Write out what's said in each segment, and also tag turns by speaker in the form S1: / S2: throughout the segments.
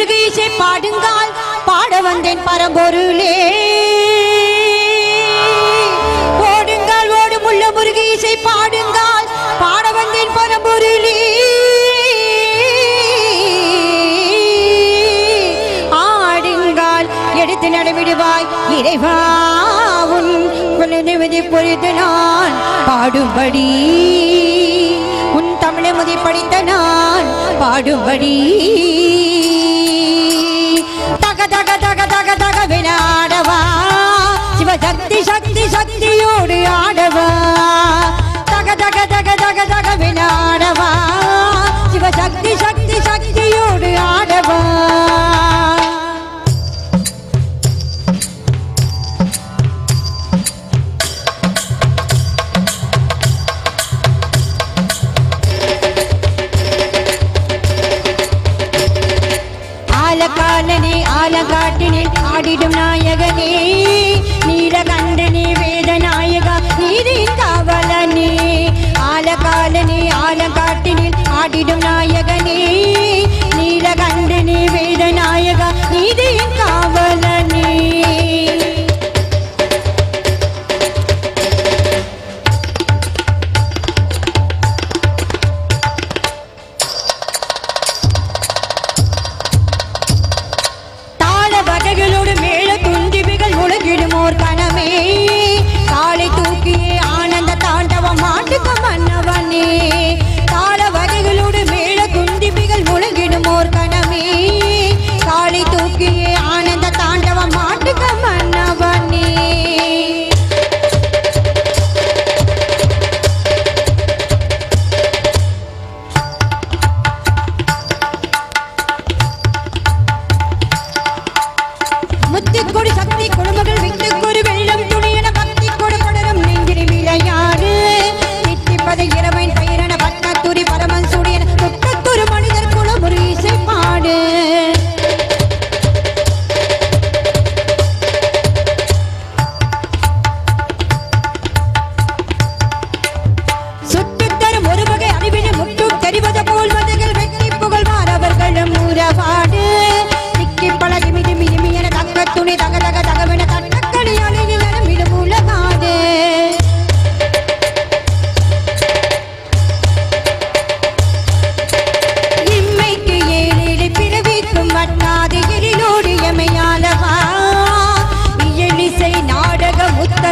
S1: முருகேசை பாடுங்கால் பாட வந்தேன் பரம்பொருளே. ஓடுங்கள் ஓடும் உள்ள முருகேசை பாடுங்கால் பாட வந்தேன் பரம்பொருளே. ஆடுங்கால் எடுத்து நடமிடுவாய் இறைவா உன் நிமிதி பொறித்து நான் பாடும்படி. உன் தமிழமதி படித்த நான் பாடும்படி. ஆடவா? தக தக தக தக தக வினாடவா சிவசக்தி சக்தி சக்தியோடு ஆடவா? ஆலகாலனே ஆலகாட்டினில் ஆடிடும் நாயகனே ஆலகாட்டினில் ஆடிடும்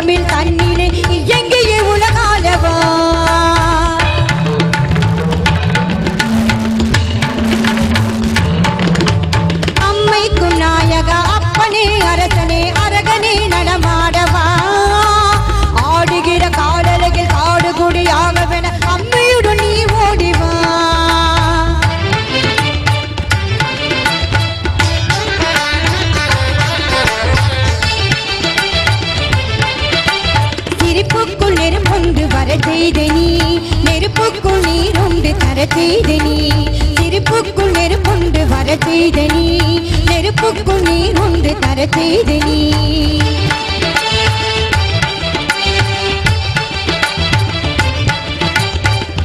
S1: Milka. நீருண்டு செய்த நீ. சிரிப்புக்குள் நெருப்புண்டு வர செய்த நீ. நெருப்புக்குள் நீருண்டு தர செய்த நீ.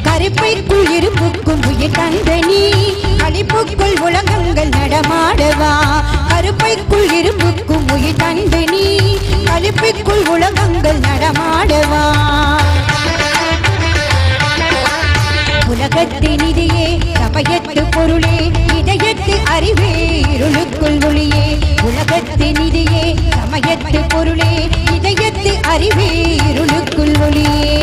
S1: கருப்பைக்குள் இருப்புக்கும் உயிர் தந்த நீ. களிப்புக்குள் உலகங்கள் நடமாடவா. கருப்பைக்குள் இருப்புக்கும் உயிர் தந்த நீ. உலகங்கள் நடமாடவா. உலகத்தின் இதையே சமயத்து பொருளே இதயத்து அறிவே இருளுக்குள் ஒளியே. உலகத்தின் இதையே சமயத்து பொருளே இதயத்து அறிவே இருளுக்குள் ஒளியே.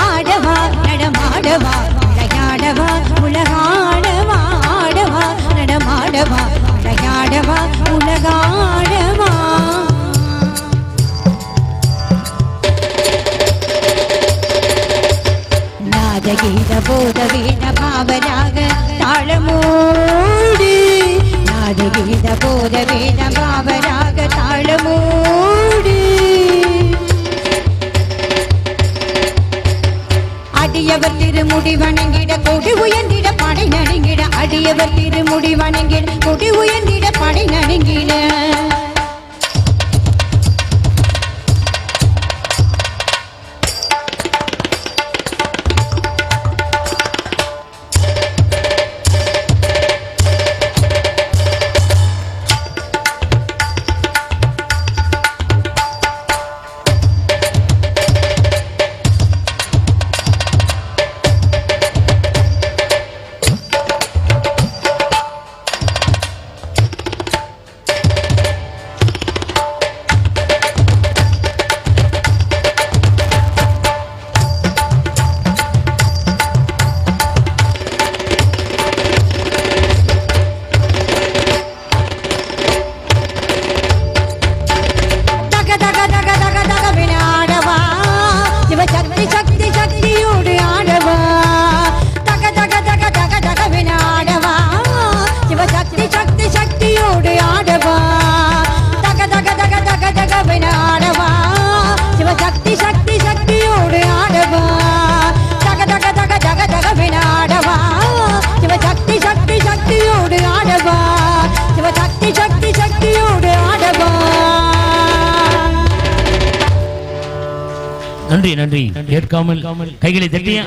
S1: ஆடவா நடமாடவா விளையாடவா உலகாடவா ஆடவா நடமாடவா ஆடவா உலகாடவா நாதகீத போத வீண பாவனாக தாளமோடு. நாதகீத போத வீண பாவனாக தாளமோடு. அடியவர் திருமுடி வணங்கிட கொடி உயர்ந்திட படை நடுங்கிட அடியவர் திருமுடி வணங்கிட கொடி உயர்ந்திட.
S2: நன்றி நன்றி. கேட்காமல் கைகளை தட்டிய